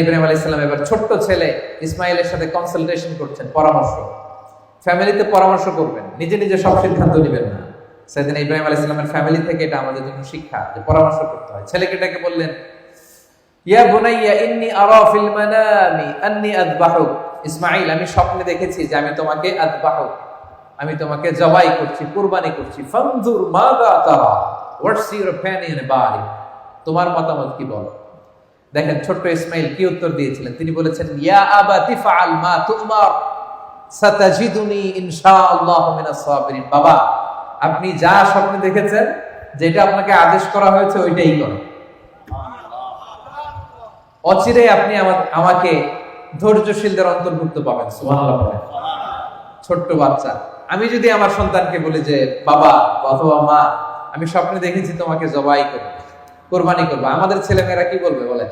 ইব্রাহিম এবার ছোট্ট ছেলে ইসমাইলের সাথে কনসালটেশন করছেন, পরামর্শ। ফ্যামিলিতে পরামর্শ করবেন, নিজে নিজে সব সিদ্ধান্ত নেবেন না। ইব্রাহিম ফ্যামিলি থেকে এটা আমাদের জন্য শিক্ষা, যে পরামর্শ করতে হয়। ছেলেকে ডেকে বললেন, ইয়া বুনাইয়া ইন্নি আরা ফিল মানামি আন্নি ইসমাইল, আমি স্বপ্নে দেখেছি যে আমি তোমাকে আযবাহু আমি তোমাকে জবাই করছি, কুরবানি করছি। ফানজুর তারা হোয়াটস ইউর অ্যাবাউট তোমার মতামত কি বলো? দেখেন, ছোট্ট ইসমাইল কি উত্তর দিয়েছিলেন? তিনি বলেছেন, ইয়া আবাতি ফাআল মা তুমার, সাতাজিদুনি ইনশাআল্লাহু মিনাস সাবিরিন। বাবা, আপনি যা স্বপ্নে দেখেছেন, যেটা আপনাকে আদেশ করা হয়েছে, ওইটাই করুন। অচিরে আপনি আমা- আমাকে ধৈর্যশীলদের অন্তর্ভুক্ত পাবেন, সুবহানাল্লাহ ছোট্ট বাচ্চা। আমি যদি আমার সন্তানকে বলি যে, বাবা অথবা মা, আমি স্বপ্নে দেখেছি তোমাকে জবাই করব, কোরবানি করব। আমাদের ছেলেমেয়েরা কি বলবে বলে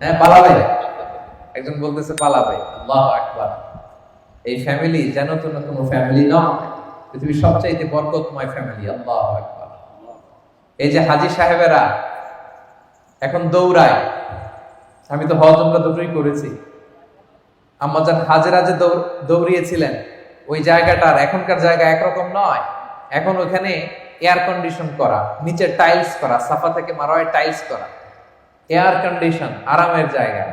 হ্যাঁ পালাবে? একজন বলতেছে, পালাবে। আল্লাহ আকবার। এই ফ্যামিলি যেন তো কোনো ফ্যামিলি নয়, পৃথিবীর সবচাইতে বরকতময় ফ্যামিলি আল্লাহ আকবার। এই যে হাজি সাহেবেরা এখন দৌড়ায়, আমি তো হজ আমরা দুটোই করেছি। আম্মাজান হাজেরা যে দৌড়- দৌড়িয়েছিলেন। ওই জায়গাটার এখনকার জায়গা একরকম নয়। এখন ওখানে এয়ার কন্ডিশন করা, নিচে টাইলস করা, সাফা থেকে মারোয় টাইলস করা। এয়ার কন্ডিশন আরামের জায়গা।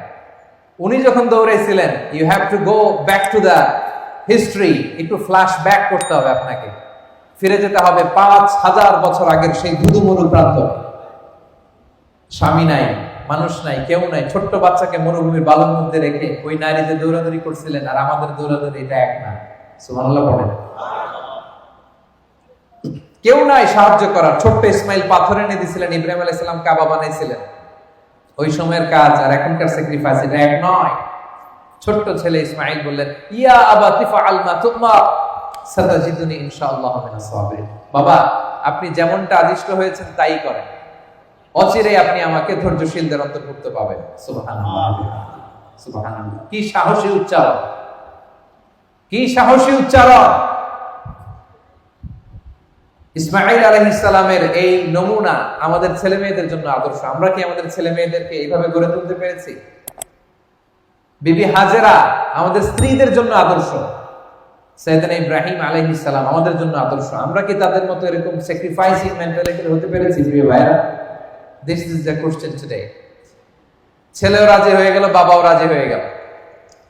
উনি যখন দৌড়েছিলেন you have to go back to the history একটু ফ্ল্যাশ ব্যাক করতে হবে আপনাকে। ফিরে যেতে হবে পাঁচ হাজার বছর আগের সেই ধুধুমরু প্রান্ত স্বামী নাই, মানুষ নাই, কেউ নাই, ছোট্ট বাচ্চাকে মরুভূমির বালুর মধ্যে রেখে ওই নারীদের দৌড়াদৌড়ি করছিলেন আর আমাদের দৌড়াদৌড়ি এটা এক না। কেউ নাই সাহায্য করার। ছোট্ট ইসমাইল পাথর এনে দিছিলেন, ইব্রাহিম আলাইহিস সালাম কাবা বানাইছিলেন। ওই সময়ের কাজ আর এখনকার স্যাক্রিফাইস এটা এক নয়। ছোট্ট ছেলে ইসমাইল বললেন, ইয়া আবাতি ফাআল মা তুমার সাতাজিদুনি ইনশাআল্লাহ মিনাস সাবিরিন বাবা, আপনি যেমনটা আদিষ্ট হয়েছেন তাই করেন। অচিরে আপনি আমাকে ধৈর্যশীলদের অন্তর্ভুক্ত পাবেন। সুবহানাল্লাহ। কি সাহসী উচ্চারণ। কি সাহসী উচ্চারণ? ইসমাইল আলাইহিস সালামের এই নমুনা আমাদের ছেলে মেয়েদের জন্য আদর্শ। আমরা কি আমাদের ছেলে মেয়েদেরকে এইভাবে গড়ে তুলতে পেরেছি? বিবি হাজেরা আমাদের স্ত্রীদের জন্য আদর্শ। সৈয়দনা ইব্রাহিম আলাইহিস সালাম আমাদের জন্য আদর্শ। আমরা কি তাদের মতো এরকম স্যাক্রিফাইসিং মেন্টালিটির হতে পেরেছি? প্রিয় ভাইরা this is the question today ছেলেও রাজি হয়ে গেল, বাবাও রাজি হয়ে গেল।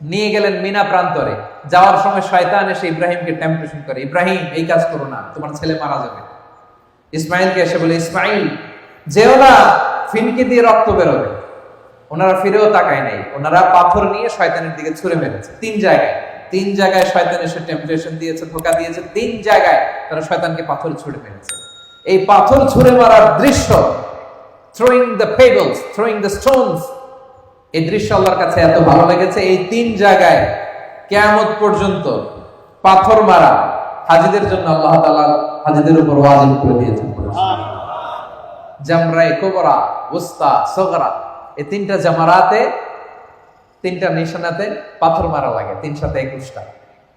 নিয়ে গেলেন মিনা প্রান্তরে। যাওয়ার সময় শয়তান এসে ইব্রাহিমকে টেম্পটেশন করে, ইব্রাহিম, এই কাজ করো না, তোমার ছেলে মারা যাবে। ইসমাইলকে এসে বলে ইসমাইল যেও না, ফিনকে দিয়ে রক্ত বেরোবে। ওনারা ফিরেও তাকায় নাই। ওনারা পাথর নিয়ে শয়তানের দিকে ছুড়ে মেরেছে তিন জায়গায়। তিন জায়গায় শয়তান এসে টেম্পটেশন দিয়েছে, ধোকা দিয়েছে, তিন জায়গায় তারা শয়তানকে পাথর ছুড়ে মেরেছে এই পাথর ছুড়ে মারার দৃশ্য throwing the pebbles throwing the stones এই দৃশ্য আল্লাহর কাছে এত ভালো লেগেছে। এই তিন জায়গায় কেয়ামত পর্যন্ত পাথর মারা হাজিদের জন্য আল্লাহ তাআলা হাজিদের উপর ওয়াজিব করে দিয়েছেন। জামরাই কোবরা উস্তা সগরা এই তিনটা জামারাতে তিনটা নিশানাতে পাথর মারা লাগে তিন সাথে একুশটা।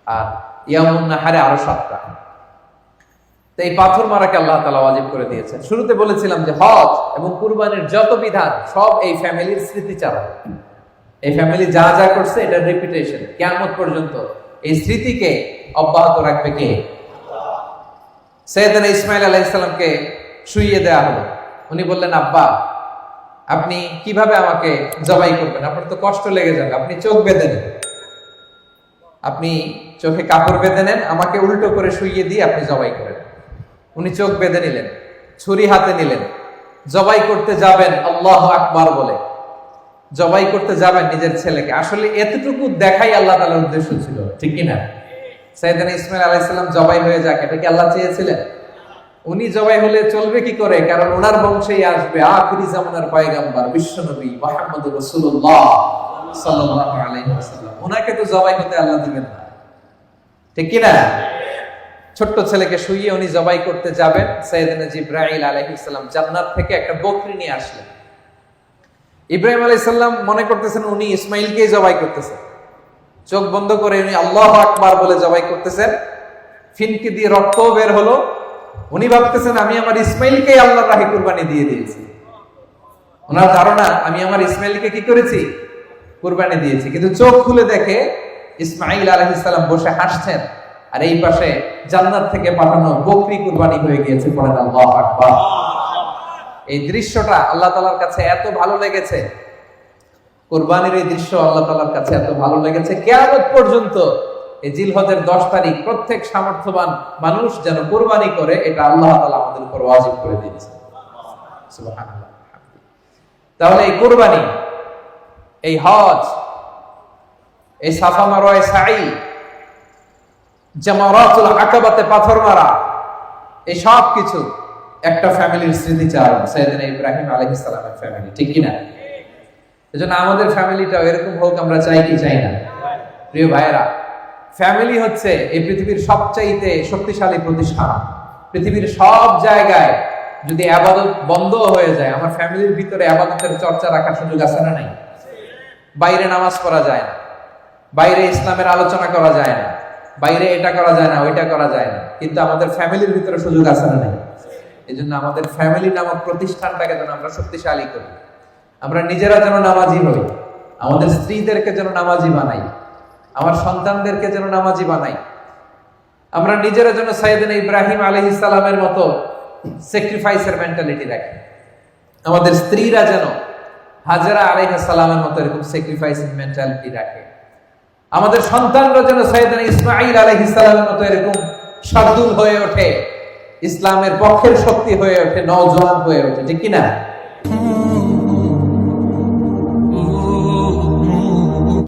আর ইয়ামুন নাহারে আরও সাতটা। এই পাথর মারাকে আল্লাহ তালা ওয়াজিব করে দিয়েছেন। শুরুতে বলেছিলাম যে হজ এবং কুরবানির যত বিধান, সব এই ফ্যামিলির স্মৃতিচারণ। এই ফ্যামিলি যা যা করছে, এটার রেপুটেশন কেমন পর্যন্ত এই স্মৃতিকে অব্যাহত রাখবে কে? সৈয়দানা ইসমাইল আলাইসালামকে শুইয়ে দেওয়া হলো। উনি বললেন, আব্বা, আপনি কীভাবে আমাকে জবাই করবেন? আপনার তো কষ্ট লেগে যাবে। আপনি চোখ বেঁধে নেন। আপনি চোখে কাপড় বেঁধে নেন, আমাকে উল্টো করে শুইয়ে দিয়ে আপনি জবাই করেন। উনি চোখ বেঁধে নিলেন, ছুরি হাতে নিলেন। জবাই করতে যাবেন, আল্লাহ আকবার বলে। জবাই করতে যাবেন নিজের ছেলেকে। আসলে এতটুকু দেখাই আল্লাহ তালার উদ্দেশ্য ছিল, ঠিক কিনা? সাইদানা ইসমাইল আলাইসাল্লাম জবাই হয়ে যাক, এটা কি আল্লাহ চেয়েছিলেন? উনি জবাই হলে চলবে কি করে? কারণ ওনার বংশেই আসবে আখিরি জামানার পয়গাম্বার, বিশ্বনবী মোহাম্মদ রাসূলুল্লাহ সাল্লাল্লাহু আলাইহি ওনাকে তো জবাই হতে আল্লাহ দিবেন না। ঠিক কিনা? ছোট্ট ছেলেকে শুইয়ে উনি জবাই করতে যাবেন সৈয়দনা জিব্রাইল আলাইহিস সালাম জান্নাত থেকে একটা বকরি নিয়ে আসলেন। ইব্রাহিম আলাইহিস সালাম মনে করতেছেন উনি ইসমাইলকেই জবাই করতেছেন চোখ বন্ধ করে উনি আল্লাহ আকবার বলে জবাই করতেছেন। ফিনকি দিয়ে রক্ত বের হলো। উনি ভাবতেছেন, আমি আমার ইসমাইলকে আল্লাহর রাহে কুরবানি দিয়ে দিয়েছি। ওনার ধারণা, আমি আমার ইসমাইলকে কি করেছি? কুরবানি দিয়েছি। কিন্তু চোখ খুলে দেখে ইসমাইল আলহিসাল্লাম বসে হাসছেন। আর এই পাশে জান্নাত থেকে পাঠানো বকরি কুরবানি হয়ে গিয়েছে পড়েন আল্লাহ আকবার। এই দৃশ্যটা আল্লাহ তালার কাছে এত ভালো লেগেছে। কোরবানির এই দৃশ্য আল্লাহ তালার কাছে এত ভালো লেগেছে। কেয়ামত পর্যন্ত এই জিলহদের দশ তারিখ প্রত্যেক সামর্থ্যবান মানুষ যেন কোরবানি করে, এটা আল্লাহ তালা আমাদের উপর ওয়াজিব করে দিয়েছে। তাহলে এই কোরবানি, এই হজ, এই সাফা মারোয় সাই জামারাতুল আকাবাতে পাথর মারা, এই সব কিছু একটা ফ্যামিলির স্মৃতিচারণ ইব্রাহিম ফ্যামিলি, ঠিক কি না এজন্য আমাদের এরকম হোক, আমরা চাই কি চাই না। প্রিয় ভাইয়েরা, ফ্যামিলি হচ্ছে এই পৃথিবীর সবচাইতে শক্তিশালী প্রতিষ্ঠান। পৃথিবীর সব জায়গায় যদি আবাদত বন্ধ হয়ে যায়, আমার ফ্যামিলির ভিতরে আবাদতের চর্চা রাখার সুযোগ আছে না নাই? বাইরে নামাজ পড়া যায় না। বাইরে ইসলামের আলোচনা করা যায় না। বাইরে এটা করা যায় না, ওইটা করা যায় না। কিন্তু আমাদের ফ্যামিলির ভিতরে সুযোগ আছে না এই জন্য আমাদের ফ্যামিলি নামক প্রতিষ্ঠানটাকে যেন আমরা শক্তিশালী করি। আমরা নিজেরা যেন নামাজি হই। আমাদের স্ত্রীদেরকে যেন নামাজি বানাই। আমার সন্তানদেরকে যেন নামাজি বানাই। আমরা নিজেরা যেন সাইদিন ইব্রাহিম আলহ ইসলামের মতো স্যাক্রিফাইসের মেন্টালিটি রাখি। আমাদের স্ত্রীরা যেন হাজারা আলাইহ সালামের মতো এরকম স্যাক্রিফাইসিং মেন্টালিটি রাখে। আমাদের সন্তানরা যেন সৈয়দান ইসমাইল আলহ ইসলামের মতো এরকম সাদুল হয়ে ওঠে, ইসলামের পক্ষের শক্তি হয়ে ওঠে, নওজোয়ান হয়ে ওঠে, ঠিক কিনা?